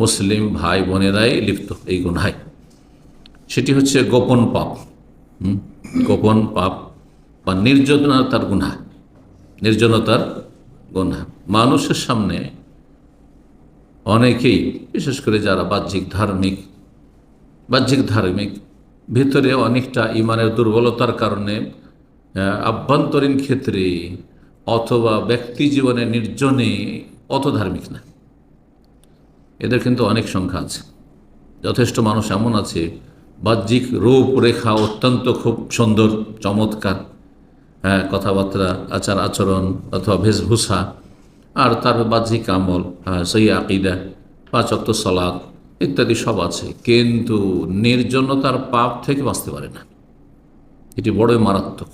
মুসলিম ভাই বোনেরাই লিপ্ত, এই গুনায়। সেটি হচ্ছে গোপন পাপ? গোপন পাপ বা নির্জনতার গুণা নির্জনতার গুণা মানুষের সামনে অনেকেই, বিশেষ করে যারা বাহ্যিক ধার্মিক বাহ্যিক ধার্মিক, ভিতরে অনেকটা ইমানের দুর্বলতার কারণে আভ্যন্তরীণ ক্ষেত্রে অথবা ব্যক্তি জীবনে নির্জনে অত ধার্মিক না। এদের কিন্তু অনেক সংখ্যা আছে। যথেষ্ট মানুষ এমন আছে, বাহ্যিক রূপরেখা অত্যন্ত খুব সুন্দর, চমৎকার হ্যাঁ কথাবার্তা, আচার আচরণ অথবা বেশভূষা আর তার বাহ্যিক আমল হ্যাঁ সেই আকিদা পাঁচক্ত সলাদ ইত্যাদি সব আছে। কিন্তু নির্জনতার পাপ থেকে বাঁচতে পারে না। এটি বড়ই মারাত্মক।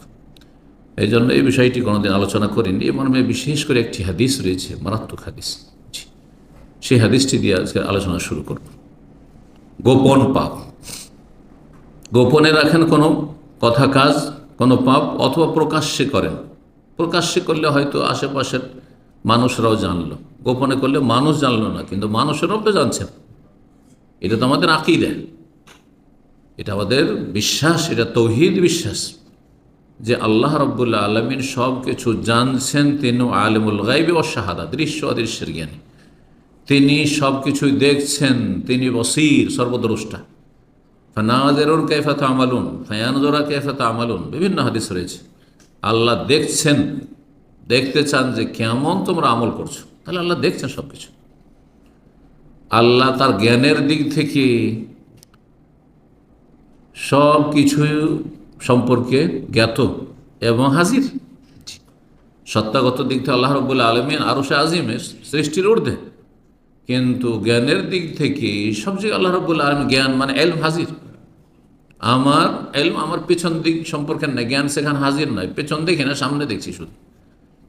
এই জন্য এই বিষয়টি কোনোদিন আলোচনা করিনি। এ মর্মে বিশেষ করে একটি হাদিস রয়েছে, মারাত্মক হাদিস। সেই হাদিসটি দিয়ে আজকে আলোচনা শুরু করব। গোপন পাপ। গোপনে রাখেন কোনো কথা কাজ, কোনো পাপ, অথবা প্রকাশ্যে করেন। প্রকাশ্যে করলে হয়তো আশেপাশের মানুষরাও জানলো। গোপনে করলে মানুষ জানলো না, কিন্তু মানুষেরাও তো জানছেন। এটা তো আমাদের আঁকিই এটা আমাদের বিশ্বাস, এটা তৌহিদ বিশ্বাস যে আল্লাহ রব্বুল্লাহ আলমিন সব কিছু জানছেন। তিনি আলিমুল গাইবে ও শাহাদা দৃশ্য অদৃশ্যের জ্ঞানী তিনি সব কিছুই দেখছেন, তিনি বসির, সর্বদ্রষ্টা। ফানাজেরুর কেফাত আমালুন ফায়ানজোরা কেফাত আমালুন বিভিন্ন হাদিস রয়েছে। আল্লাহ দেখছেন, দেখতে চান যে কেমন তোমরা আমল করছ। তাহলে আল্লাহ দেখছেন সব কিছু আল্লাহ তার জ্ঞানের দিক থেকে সব কিছু সম্পর্কে জ্ঞাত এবং হাজির। সত্তাগত দিক থেকে আল্লাহ রব্বুল্লাহ আলমিন আরও সে আজিমের সৃষ্টির ঊর্ধ্বে। কিন্তু জ্ঞানের দিক থেকে সবচেয়ে আল্লাহ রব্বুল্লাহ আলম জ্ঞান মানে এলম হাজির। আমার এলম আমার পেছন দিক সম্পর্কে নাই, জ্ঞান সেখানে হাজির নয় পেছন দেখি না, সামনে দেখছি শুধু।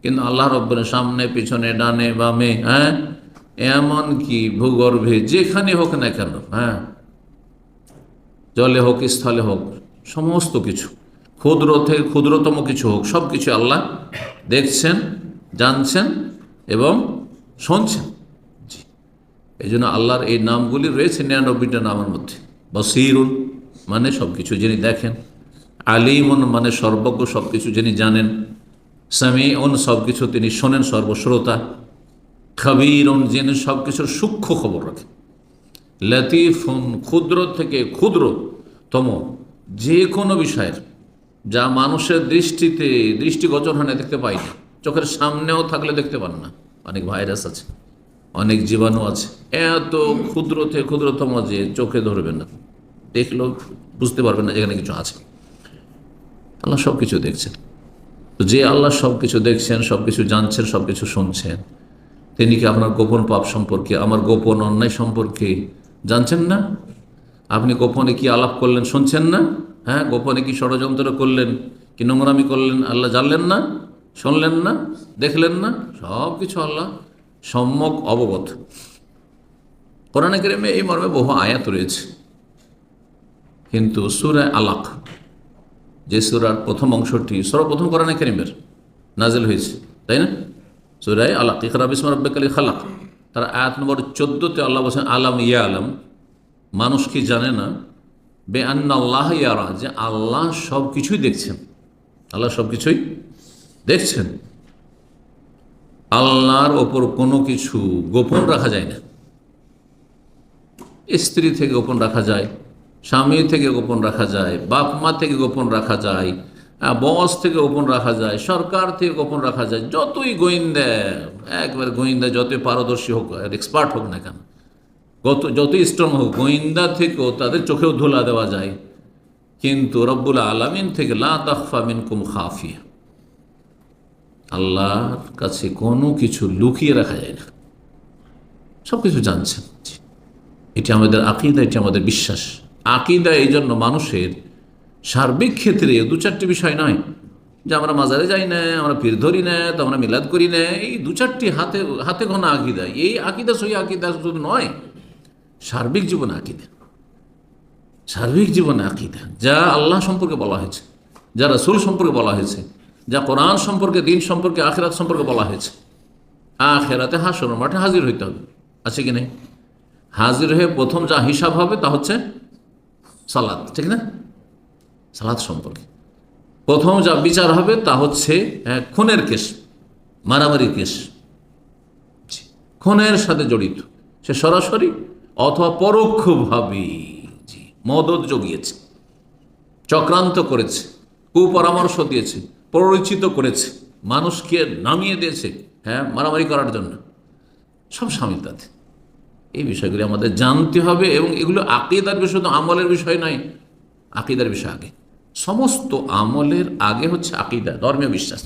কিন্তু আল্লাহ রব্বুল সামনে, পেছনে, ডানে, বামে হ্যাঁ? এমন কি ভূগর্ভে, যেখানে হোক না কেন হ্যাঁ? জলে হোক, স্থলে হোক, সমস্ত কিছু। ক্ষুদ্র থেকে ক্ষুদ্রতম কিছু হোক সব কিছু আল্লাহ দেখছেন, জানছেন এবং শুনছেন। এই জন্য আল্লাহর এই নামগুলি রয়েছে নিরানব্বইটা নামের মধ্যে। বসিরুন মানে সব কিছু যিনি দেখেন, আলিমুন মানে সর্বজ্ঞ সব কিছু যিনি জানেন, সামিউন সব কিছু তিনি শোনেন সর্বশ্রোতা, খবিরুন যিনি সব কিছুর সূক্ষ্ম খবর রাখেন। লতিফুন ক্ষুদ্র থেকে ক্ষুদ্রতম যে কোনো বিষয়ের, যা মানুষের দৃষ্টিতে দৃষ্টিগোচর হয় দেখতে পাই না। চোখের সামনেও থাকলে দেখতে পান না। অনেক ভাইরাস আছে। অনেক জীবাণু আছে। এত ক্ষুদ্র থেকে ক্ষুদ্রতম যে চোখে ধরবেন না। দেখলেও বুঝতে পারবেন না যেখানে কিছু আছে। আল্লাহ সব কিছু দেখছেন যে আল্লাহ সব কিছু দেখছেন সব কিছু জানছেন সব কিছু শুনছেন, তিনি কি আপনার গোপন পাপ সম্পর্কে, আমার গোপন অন্যায় সম্পর্কে জানছেন না? আপনি গোপনে কি আলাপ করলেন, শুনছেন না? হ্যাঁ গোপনে কি ষড়যন্ত্র করলেন, কি নোংরামি করলেন, আল্লাহ জানলেন না? শুনলেন না? দেখলেন না? সব কিছু আল্লাহ সম্যক অবগত কোরআনে কেরেমে এই মর্মে বহু আয়াত রয়েছে। কিন্তু সুরায় আলাক, যে সুরার প্রথম অংশটি সর্বপ্রথম কোরআনে কেরিমের নাজেল হয়েছে, তাই না? সুরায় আলাক, ইকরা বিসমা রব্বিকালি খালাক। তার আয়াত নম্বর চোদ্দোতে আল্লাহ বলছেন, আলাম ইয়া আলম মানুষ কি জানে না? বে আল্লাহ ইয়ারা, যে আল্লাহ সব কিছুই দেখছেন। আল্লাহ সব কিছুই দেখছেন। আল্লাহর ওপর কোনো কিছু গোপন রাখা যায় না। স্ত্রী থেকে গোপন রাখা যায়, স্বামী থেকে গোপন রাখা যায়, বাপ মা থেকে গোপন রাখা যায় বস থেকে গোপন রাখা যায়, সরকার থেকে গোপন রাখা যায়, যতই গোয়েন্দা, একবার গোয়েন্দা যতই পারদর্শী হোক এক্সপার্ট হোক না কেন, গত, যতই স্ট্রং হোক, গোয়েন্দা থেকেও তাদের চোখেও ধোলা দেওয়া যায়। কিন্তু রব্বুল আলমিন থেকে লা তাফা মিনকুম খাফিয়া। আল্লাহর কাছে কোনো কিছু লুকিয়ে রাখা যায় না। সব কিছু জানছেন। এটি আমাদের আকিদা, এটি আমাদের বিশ্বাস। আকিদা এই জন্য মানুষের সার্বিক ক্ষেত্রে দু চারটি বিষয় নয় যে আমরা মাজারে যাই না, আমরা পীর ধরি না, তো আমরা মিলাদ করি না। এই দু চারটি হাতে হাতে ঘনা আকিদা। এই আকিদা সই আকিদা শুধু নয়, সার্বিক জীবনে আকিদা। সার্বিক জীবনে আকিদা। যা আল্লাহ সম্পর্কে বলা হয়েছে, যা রসুল সম্পর্কে বলা হয়েছে। যা কোরআন সম্পর্কে দিন সম্পর্কে আখেরাত সম্পর্কে বলা হয়েছে। আখেরাতে হাসর মাঠে হাজির হইতে হবে। আছে কি নেই? হাজির হয়ে প্রথম যা হিসাব হবে তা হচ্ছে সালাদ ঠিক না? সালাদ সম্পর্কে। প্রথম যা বিচার হবে তা হচ্ছে আহ, খুনের কেস মারামারি কেস। খুনের সাথে জড়িত। সে সরাসরি অথবা পরোক্ষভাবে মদত জগিয়েছে চক্রান্ত করেছে কুপরামর্শ দিয়েছে। প্ররোচিত করেছে, মানুষকে নামিয়ে দিয়েছে হ্যাঁ মারামারি করার জন্য। সব সামিল তাতে এই বিষয়গুলি আমাদের জানতে হবে এবং এগুলো আকিদার বিষয় তো আমলের বিষয় নয়, আকিদার বিষয় আগে। সমস্ত আমলের আগে হচ্ছে আকিদা, ধর্মীয় বিশ্বাস।